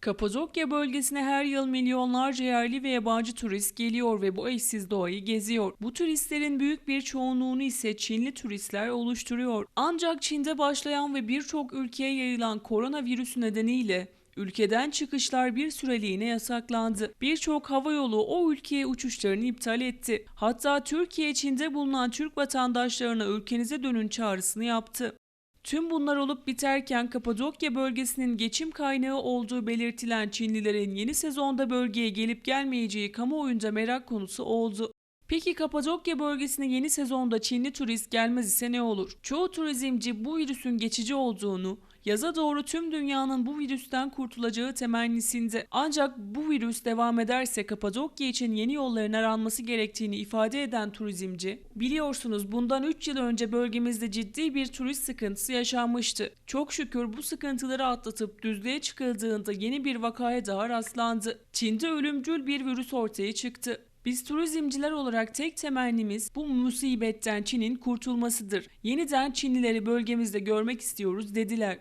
Kapadokya bölgesine her yıl milyonlarca yerli ve yabancı turist geliyor ve bu eşsiz doğayı geziyor. Bu turistlerin büyük bir çoğunluğunu ise Çinli turistler oluşturuyor. Ancak Çin'de başlayan ve birçok ülkeye yayılan koronavirüsü nedeniyle Ülkeden çıkışlar bir süreliğine yasaklandı. Birçok havayolu o ülkeye uçuşlarını iptal etti. Hatta Türkiye Çin'de bulunan Türk vatandaşlarına ülkenize dönün çağrısını yaptı. Tüm bunlar olup biterken Kapadokya bölgesinin geçim kaynağı olduğu belirtilen Çinlilerin yeni sezonda bölgeye gelip gelmeyeceği kamuoyunca merak konusu oldu. Peki Kapadokya bölgesine yeni sezonda Çinli turist gelmez ise ne olur? Çoğu turizmci bu virüsün geçici olduğunu, yaza doğru tüm dünyanın bu virüsten kurtulacağı temennisinde. Ancak bu virüs devam ederse Kapadokya için yeni yolların aranması gerektiğini ifade eden turizmci, biliyorsunuz bundan 3 yıl önce bölgemizde ciddi bir turist sıkıntısı yaşanmıştı. Çok şükür bu sıkıntıları atlatıp düzlüğe çıkıldığında yeni bir vakaya daha rastlandı. Çin'de ölümcül bir virüs ortaya çıktı. Biz turizmciler olarak tek temennimiz bu musibetten Çin'in kurtulmasıdır. Yeniden Çinlileri bölgemizde görmek istiyoruz dediler.